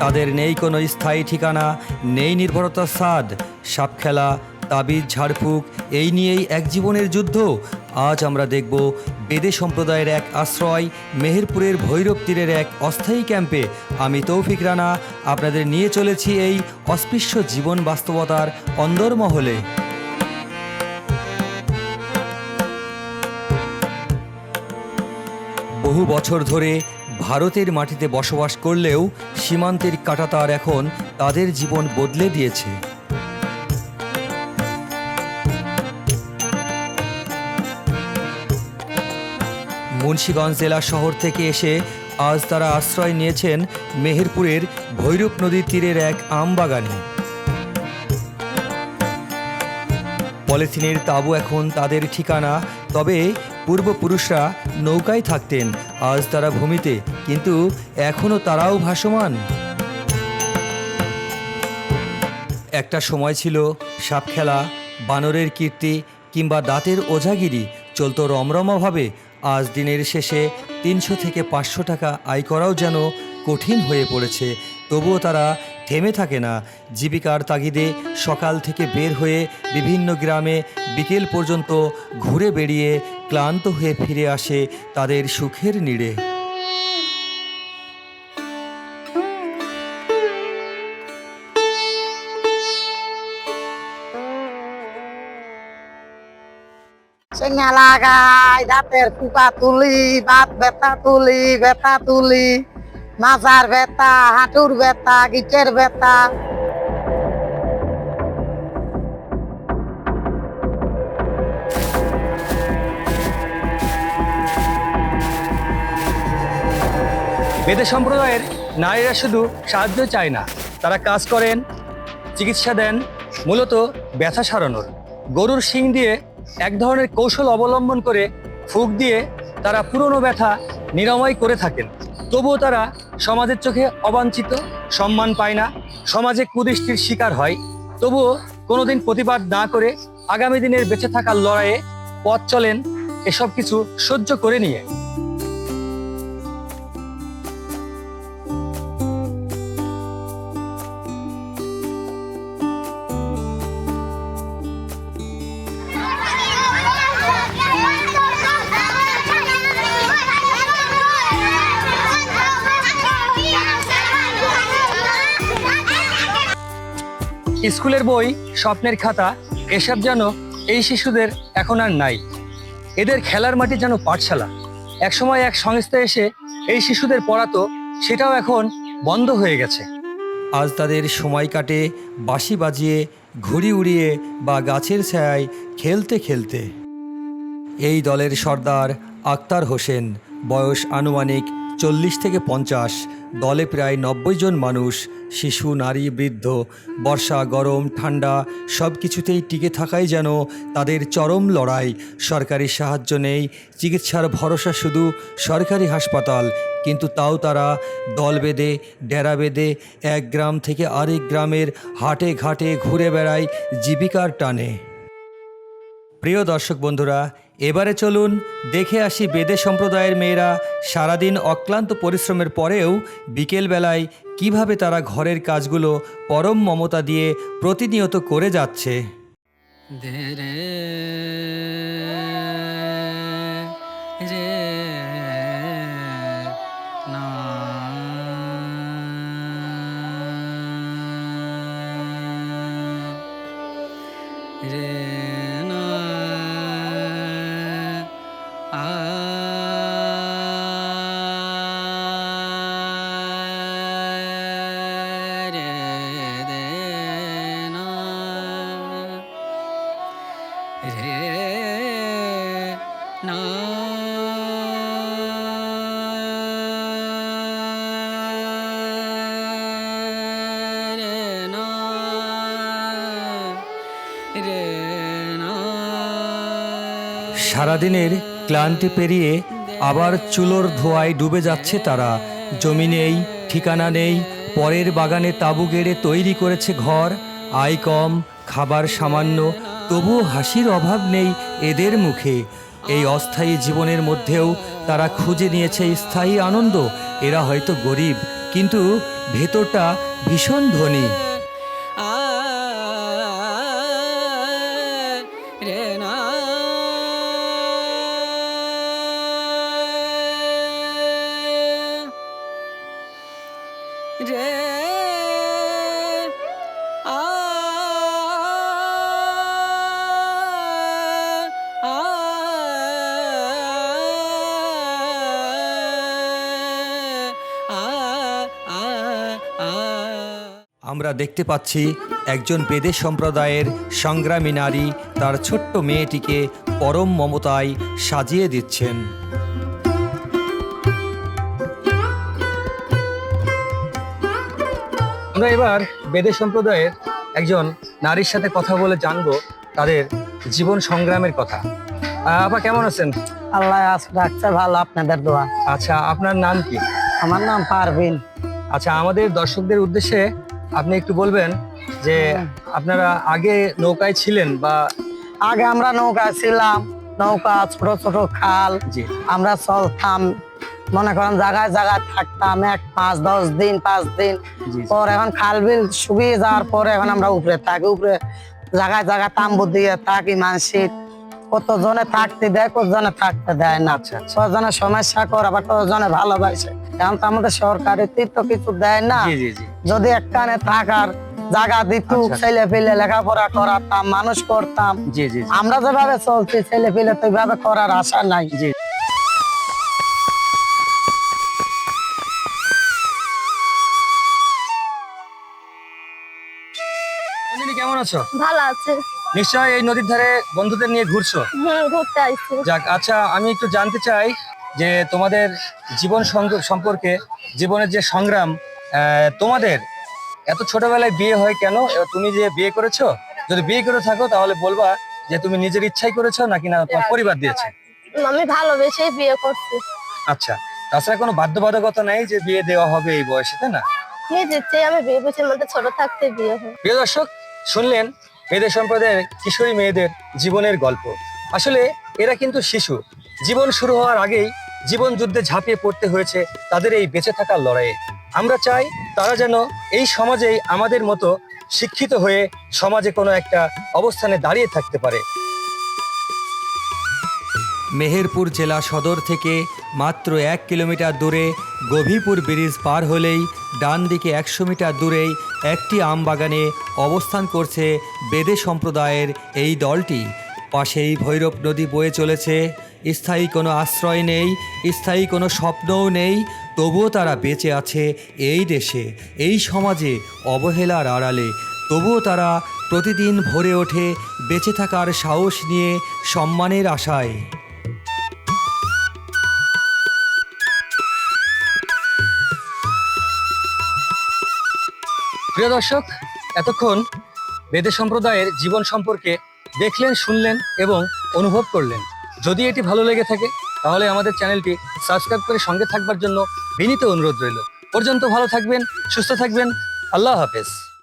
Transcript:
তাদের নেই কোনো স্থায়ী ঠিকানা, নেই নির্ভরতার স্বাদ সাপ খেলা, তাবিজ, ঝাড়ফুঁক, এই নিয়েই এক জীবনের যুদ্ধ। আজ আমরা দেখব বেদে সম্প্রদায়ের এক আশ্রয়, মেহেরপুরের ভৈরব তীরের এক অস্থায়ী ক্যাম্পে। আমি তৌফিক রানা, আপনাদের নিয়ে চলেছি এই অস্পৃশ্য জীবন বাস্তবতার অন্দরমহলে। বহু বছর ধরে ভারতের মাটিতে বসবাস করলেও সীমান্তের কাঁটাতার এখন তাদের জীবন বদলে দিয়েছে। মুন্সীগঞ্জ জেলা শহর থেকে এসে আজ তারা আশ্রয় নিয়েছেন মেহেরপুরের ভৈরব নদীর তীরের এক আম বাগানে পলিথিনের তাঁবু এখন তাদের ঠিকানা, তবে পূর্বপুরুষরা নৌকায় থাকতেন। আজ তারা ভূমিতে, কিন্তু এখনও তারাও ভাসমান। একটা সময় ছিল সাপ খেলা বানরের কীর্তি কিংবা দাঁতের ওঝাগিরি চলত রমরমাভাবে। আজ দিনের শেষে তিনশো থেকে পাঁচশো টাকা আয় করাও যেন কঠিন হয়ে পড়েছে। তবুও তারা থেমে থাকে না। জীবিকার তাগিদে সকাল থেকে বের হয়ে বিভিন্ন গ্রামে বিকেল পর্যন্ত ঘুরে বেড়িয়ে ক্লান্ত হয়ে ফিরে আসে তাদের সুখের নিড়ে। সেঙ্গা লাগাই দাঁতের কুপা তুলি, বাত ব্যথা তুলি ব্যথা তুলি মাথার ব্যথা হাঁটুর ব্যথা গিটের ব্যথা বেদে সম্প্রদায়ের নারীরা শুধু সাহায্য চায় না। তারা কাজ করেন, চিকিৎসা দেন, মূলত ব্যথা সারানোর। গরুর শিং দিয়ে এক ধরনের কৌশল অবলম্বন করে ফুক দিয়ে তারা পুরনো ব্যথা নিরাময় করে থাকেন। তবুও তারা সমাজের চোখে অবাঞ্ছিত, সম্মান পায় না। সমাজে কুদৃষ্টির শিকার হয়। তবুও কোনোদিন প্রতিবাদ না করে আগামী দিনের বেঁচে থাকার লড়াইয়ে পথ চলেন, এসব কিছু সহ্য করে নিয়ে। স্কুলের বই, স্বপ্নের খাতা, এসব যেন এই শিশুদের এখন আর নাই। এদের খেলার মাটি যেন পাঠশালা। একসময় এক সংস্থা এসে এই শিশুদের পড়াতো, সেটাও এখন বন্ধ হয়ে গেছে। আজ তাদের সময় কাটে বাঁশি বাজিয়ে, ঘুড়ি উড়িয়ে বা গাছের ছায়ায় খেলতে খেলতে। এই দলের সর্দার আক্তার হোসেন, বয়স আনুমানিক চল্লিশ থেকে পঞ্চাশ, দলে প্রায় নব্বই জন মানুষ, শিশু, নারী, বৃদ্ধ, বর্ষা, গরম, ঠান্ডা সব কিছুতেই টিকে থাকাই যেন তাদের চরম লড়াই। সরকারি সাহায্য নেই, চিকিৎসার ভরসা শুধু সরকারি হাসপাতাল, কিন্তু তাও তারা দল বেঁধে, ডেরা বেঁধে, এক গ্রাম থেকে আরেক গ্রামের হাটে ঘাটে ঘুরে বেড়ায় জীবিকার টানে। প্রিয় দর্শক বন্ধুরা এবারে চলুন দেখে আসি বেদে সম্প্রদায়ের মেয়েরা সারাদিন অক্লান্ত পরিশ্রমের পরেও বিকেলবেলায় কীভাবে তারা ঘরের কাজগুলো পরম মমতা দিয়ে প্রতিনিয়ত করে যাচ্ছে। সারাদিনের ক্লান্তি পেরিয়ে আবার চুলোর ধোয়ায় ডুবে যাচ্ছে তারা। জমি নেই, ঠিকানা নেই, পরের বাগানে তাঁবু গেড়ে তৈরি করেছে ঘর। আয় কম, খাবার সামান্য, তবুও হাসির অভাব নেই এদের মুখে। এই অস্থায়ী জীবনের মধ্যেও তারা খুঁজে নিয়েছে স্থায়ী আনন্দ। এরা হয়তো গরিব, কিন্তু ভেতরটা ভীষণ ধনী। আমরা দেখতে পাচ্ছি একজন বেদে সম্প্রদায়ের সংগ্রামী নারী তার ছোট্ট মেয়েটিকে পরম মমতায় সাজিয়ে দিচ্ছেন। আমরা এবার বেদে সম্প্রদায়ের একজন নারীর সাথে কথা বলে জানব তাদের জীবন সংগ্রামের কথা। আহ, আপা কেমন আছেন? আল্লাহ রাখছে ভালো আপনাদের দোয়া। আচ্ছা আপনার নাম কি? আমার নাম পারভিন। আচ্ছা আমাদের দর্শকদের উদ্দেশ্যে আপনি একটু বলবেন যে আপনারা আগে নৌকায় ছিলেন বা আগে আমরা নৌকা ছিলাম নৌকা ছোট ছোট খাল। আমরা চলতাম মনে করেন জায়গায় জায়গায় থাকতাম এক পাঁচ দশ দিন পাঁচ দিন। পর এখন খাল বিল শুকিয়ে যাওয়ার পরে এখন আমরা উপরে থাকি উপরে জায়গায় জায়গায় তাম্বু দিয়ে থাকি মানসিক। কত জনে থাকতে দেয় কত জনে থাকতে দেয় না। আচ্ছা আচ্ছা। কতজনে সমস্যা করে আবার কতজনে ভালোবাসে। এখন তো আমাদের সরকারের তো কিছু দেয় না। যদি একখানে থাকার জায়গা দিত আচ্ছা। ছেলে পেলে লেখাপড়া করাতাম মানুষ করতাম। জি জি জি। আমরা যেভাবে চলছি ছেলে পেলে তো এইভাবে করার আশা নাই। জি। কেমন আছো? ভালো আছে। নিশ্চয় এই নদীর ধারে বন্ধুদের নিয়ে ঘুরছো? ঘুরতে আইছি যাক আচ্ছা আমি একটু জানতে চাই যে তোমাদের জীবন সম্পর্কে জীবনের যে সংগ্রাম তোমাদের এত ছোটবেলায় বিয়ে হয় কেন? তুমি যে বিয়ে করেছ যদি বিয়ে করে থাকো তাহলে বলবা যে তুমি নিজের ইচ্ছাই করেছ নাকি না তোমার পরিবার দিয়েছে? আমি ভালোবেসে বিয়ে করছি। আচ্ছা তাছাড়া কোনো বাধ্যবাধকতা নেই যে বিয়ে দেওয়া হবে এই বয়সে তাই না? নিজে আমি বিয়ে বছর মধ্যে ছোট থাকতে বিয়ে হয়। প্রিয় দর্শক শুনলেন মেয়েদের সম্প্রদায়ের কিশোরী মেয়েদের জীবনের গল্প। আসলে এরা কিন্তু শিশু। জীবন শুরু হওয়ার আগেই জীবন যুদ্ধে ঝাঁপিয়ে পড়তে হয়েছে তাদের এই বেঁচে থাকার লড়াইয়ে। আমরা চাই তারা যেন এই সমাজেই আমাদের মতো শিক্ষিত হয়ে সমাজে কোনো একটা অবস্থানে দাঁড়িয়ে থাকতে পারে। মেহেরপুর জেলা সদর থেকে মাত্র এক কিলোমিটার দূরে গভীরপুর ব্রিজ পার হলেই ডান দিকে একশো মিটার দূরেই একটি আম বাগানে অবস্থান করছে বেদে সম্প্রদায়ের এই দলটি। পাশেই ভৈরব নদী বয়ে চলেছে। স্থায়ী কোনো আশ্রয় নেই, স্থায়ী কোনো স্বপ্নও নেই তবুও তারা বেঁচে আছে এই দেশে, এই সমাজে অবহেলার আড়ালে। তবুও তারা প্রতিদিন ভরে ওঠে বেঁচে থাকার সাহস নিয়ে সম্মানের আশায়। প্রিয় দর্শক, এতক্ষণ বেদে সম্প্রদায়ের জীবন সম্পর্কে দেখলেন, শুনলেন এবং অনুভব করলেন। যদি এটি ভালো লেগে থাকে তাহলে আমাদের চ্যানেলটি সাবস্ক্রাইব করে সঙ্গে থাকবার জন্য বিনীত অনুরোধ রইল। পর্যন্ত ভালো থাকবেন, সুস্থ থাকবেন, আল্লাহ হাফেজ।